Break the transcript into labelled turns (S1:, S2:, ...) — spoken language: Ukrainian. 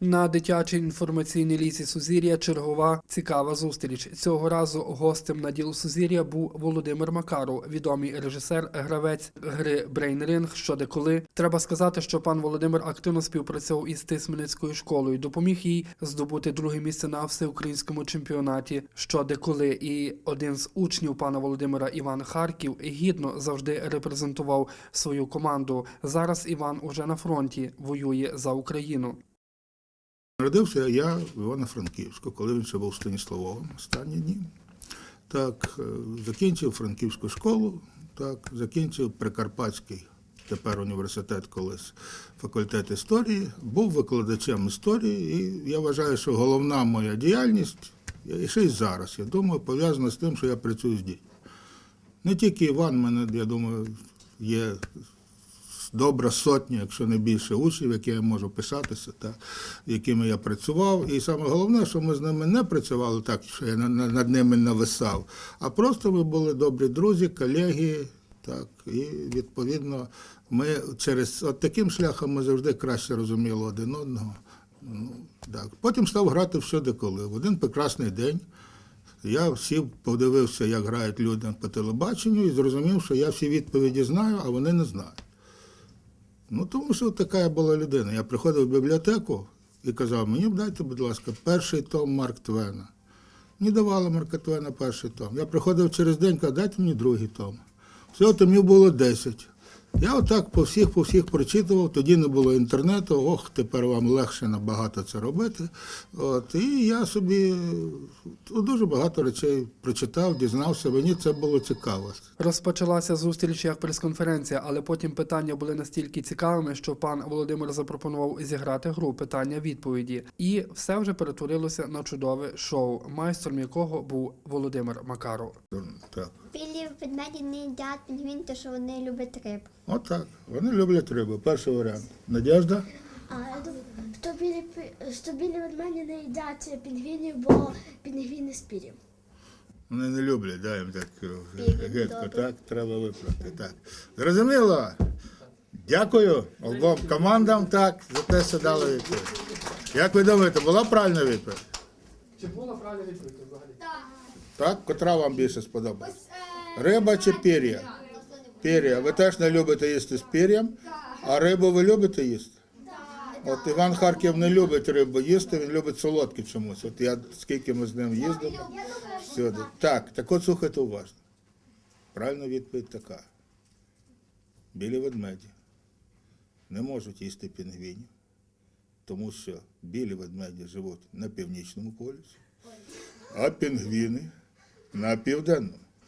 S1: На дитячій інформаційній лісі Сузір'я чергова цікава зустріч. Цього разу гостем на ділу Сузір'я був Володимир Макаров, відомий режисер, гравець гри Брейнринг. Що де коли треба сказати, що пан Володимир активно співпрацював із Тисменницькою школою, допоміг їй здобути друге місце на всеукраїнському чемпіонаті. Що де коли, і один з учнів пана Володимира Іван Харків гідно завжди репрезентував свою команду. Зараз Іван уже на фронті воює за Україну.
S2: Народився я в Івано-Франківську, коли він ще був Станіславовим останні дні. Так, е, закінчив Франківську школу, так, закінчив Прикарпатський, тепер університет колись факультет історії, був викладачем історії, і я вважаю, що головна моя діяльність, і ще й зараз, я думаю, пов'язана з тим, що я працюю з дітьми. Не тільки Іван, мене, я думаю, є добра сотня, якщо не більше учнів, які я можу писатися, та, якими я працював. І саме головне, що ми з ними не працювали так, що я на- на- над ними нависав, а просто ми були добрі друзі, колеги. Так, і відповідно ми через от таким шляхом ми завжди краще розуміли один одного. Ну, так. Потім став грати всюди коли. В один прекрасний день я сів, подивився, як грають люди по телебаченню, і зрозумів, що я всі відповіді знаю, а вони не знають. Ну, тому що така я була людина. Я приходив в бібліотеку і казав, мені дайте, будь ласка, перший том Марк Твена. Мені давали Марка Твена перший том. Я приходив через день, казав, дайте мені другий том. Всього томів було 10. Я отак по всіх, по всіх прочитував, тоді не було інтернету, ох, тепер вам легше набагато це робити. От, і я собі ну, дуже багато речей прочитав, дізнався, мені це було цікаво.
S1: Розпочалася зустріч як прес-конференція, але потім питання були настільки цікавими, що пан Володимир запропонував зіграти гру питання-відповіді. І все вже перетворилося на чудове шоу, майстром якого був Володимир Макаров.
S2: Так.
S3: Білі ведмеді не їдять пінгвін, тому що вони люблять риб.
S2: Отак. Вони люблять рибу. Перший варіант. Надіжда?
S4: А, я думаю, що білі, пі- що білі ведмеді не їдять пінгвінів, бо пінгвіни з пір'ям.
S2: Вони не люблять, да, їм так е, гидко, так, треба виправити. Так. Зрозуміло? Дякую обом командам так, за те, що дали відповідь. Як ви думаєте, була правильна відповідь?
S1: Чи була правильна відповідь взагалі?
S2: Так? Котра вам більше сподобалась? Риба чи пір'я? Пір'я. Ви теж не любите їсти з пір'ям, а рибу ви любите їсти? От Іван Харків не любить рибу їсти, він любить солодке чомусь. От я скільки ми з ним їздимо всюди. Так, так от слухайте уважно. Правильна відповідь така. Білі ведмеді не можуть їсти пінгвінів, тому що білі ведмеді живуть на північному полюсі, а пінгвіни на південному.